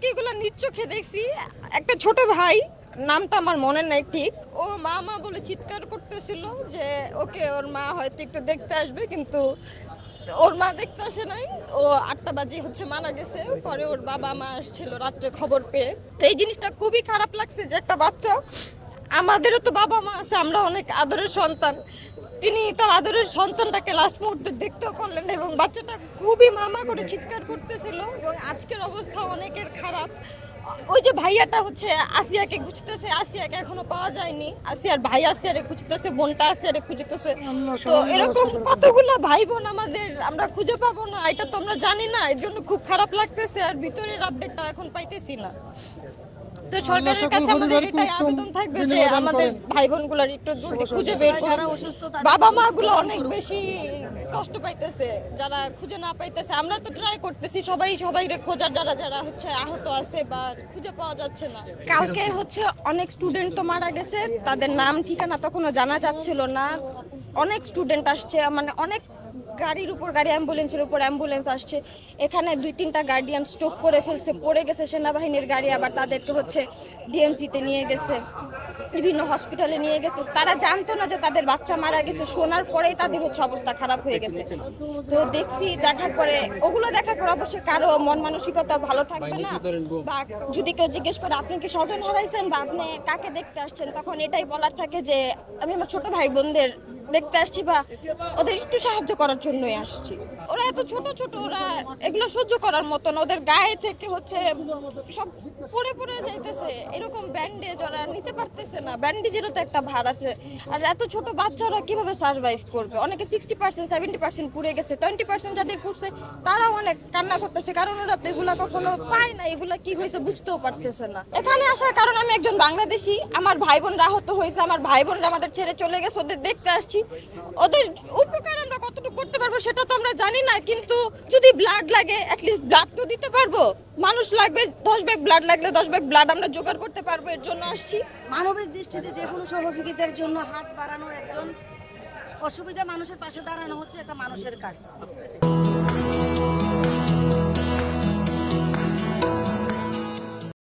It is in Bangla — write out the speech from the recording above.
বাকিগুলো নিজ চোখে দেখছি। একটা ছোট ভাই, নামটা আমার মনে নাই ঠিক। ও মা মা বলে চিৎকার করতেছিল যে, ওকে ওর মা হয়তো একটু দেখতে আসবে, কিন্তু ওর মা দেখতে আসে নাই। ও আটটা বাজে হচ্ছে, মারা গেছে। পরে ওর বাবা মা আসছিল রাত্রে খবর পেয়ে। তো এই জিনিসটা খুবই খারাপ লাগছে যে একটা বাচ্চা আমাদেরও তো বাবা মা আছে আমরা অনেক আদরের সন্তান। তিনি তার আদরের সন্তানটাকে লাস্ট মুহূর্তে দেখতেও করলেন এবং বাচ্চাটা খুবই মামা করে চিৎকার করতেছিল এবং আজকের অবস্থা অনেকের খারাপ। ওই যে ভাইয়াটা হচ্ছে আসিয়াকে খুঁজতেছে আসিয়াকে এখনও পাওয়া যায়নি। আসিয়ার ভাই আসিয়ারে খুঁজতেছে বোনটা আসিয়ারে খুঁজতেছে। তো এরকম কতগুলো ভাই বোন আমাদের আমরা খুঁজে পাবো না এটা তো আমরা জানি না এর জন্য খুব খারাপ লাগতেছে আর ভিতরের আপডেটটা এখন পাইতেছি না। তো সরকারের কাছে আমাদের এটাই আবেদন থাকবে যে আমাদের ভাই বোনগুলোর একটু জলদি খুঁজে বের করে বাবা মা গুলো অনেক বেশি কষ্ট পাইতেছে যারা খুঁজে না পাইতেছে। আমরা তো ট্রাই করতেছি সবাই সবাই খোঁজার যারা যারা হচ্ছে আহত আছে বা খুঁজে পাওয়া যাচ্ছে না। কালকে হচ্ছে অনেক স্টুডেন্ট তো মারা গেছে তাদের নাম ঠিকানা তখনও জানা যাচ্ছিল না। অনেক স্টুডেন্ট আসছে মানে অনেক গাড়ির উপর, গাড়ি অ্যাম্বুলেন্সের উপর অ্যাম্বুলেন্স আসছে। এখানে দুই তিনটা গার্ডিয়ান স্টপ করে ফেলছে, পড়ে গেছে। সেনাবাহিনীর গাড়ি আবার তাদেরকে হচ্ছে ডিএমসিতে নিয়ে গেছে, বিভিন্ন হসপিটালে নিয়ে গেছে। তারা জানতো না যে তাদের বাচ্চা মারা গেছে। শোনার পরেই তাদের হচ্ছে অবস্থা খারাপ হয়ে গেছে। তো দেখছি, দেখার পরে, ওগুলো দেখার পর অবশ্যই কারও মন মানসিকতা ভালো থাকবে না। বা যদি কেউ জিজ্ঞেস করে, আপনি কি স্বজন হারাইছেন বা আপনি কাকে দেখতে আসছেন? তখন এটাই বলার থাকে যে, আমি আমার ছোট ভাই বোনদের দেখতে আসছি বা ওদের একটু সাহায্য করার জন্যই আসছি। ওরা এত ছোট ছোট, ওরা এগুলো সহ্য করার মতন। ওদের গায়ে থেকে হচ্ছে সব পড়ে পড়ে যাইতেছে। এরকম ব্যান্ডেজ ওরা নিতে পারতেছে না। ব্যান্ডেজেরও তো একটা ভার আছে। আর এত ছোট বাচ্চারা কীভাবে সার্ভাইভ করবে? অনেকে সিক্সটি পার্সেন্ট সেভেন্টি পার্সেন্ট পুড়ে গেছে। টোয়েন্টি পার্সেন্ট যাদের পুড়ছে, তারাও অনেক কান্না করতেছে। কারণ ওরা তো এগুলা কখনো পায় না। এগুলা কি হয়েছে বুঝতেও পারতেছে না। এখানে আসার কারণ আমি একজন বাংলাদেশি। আমার ভাই বোনরা আহত হয়েছে। আমার ভাই বোনরা আমাদের ছেড়ে চলে গেছে। ওদের দেখতে আসছি। ওদের উপকার আমরা কতটুকু করতে পারব সেটা তো আমরা জানি না, কিন্তু যদি ব্লাড লাগে অ্যাটলিস্ট ব্লাড তো দিতে পারব। মানুষ লাগবে, দশ ব্যাগ ব্লাড লাগলে দশ ব্যাগ ব্লাড আমরা জোগাড় করতে পারব, এর জন্য আসছি। মানবিক দৃষ্টিতে যে কোনো সহযোগিতার জন্য হাত বাড়ানো একজন অসুবিধা মানুষের পাশে দাঁড়ানো হচ্ছে একটা মানুষের কাজ।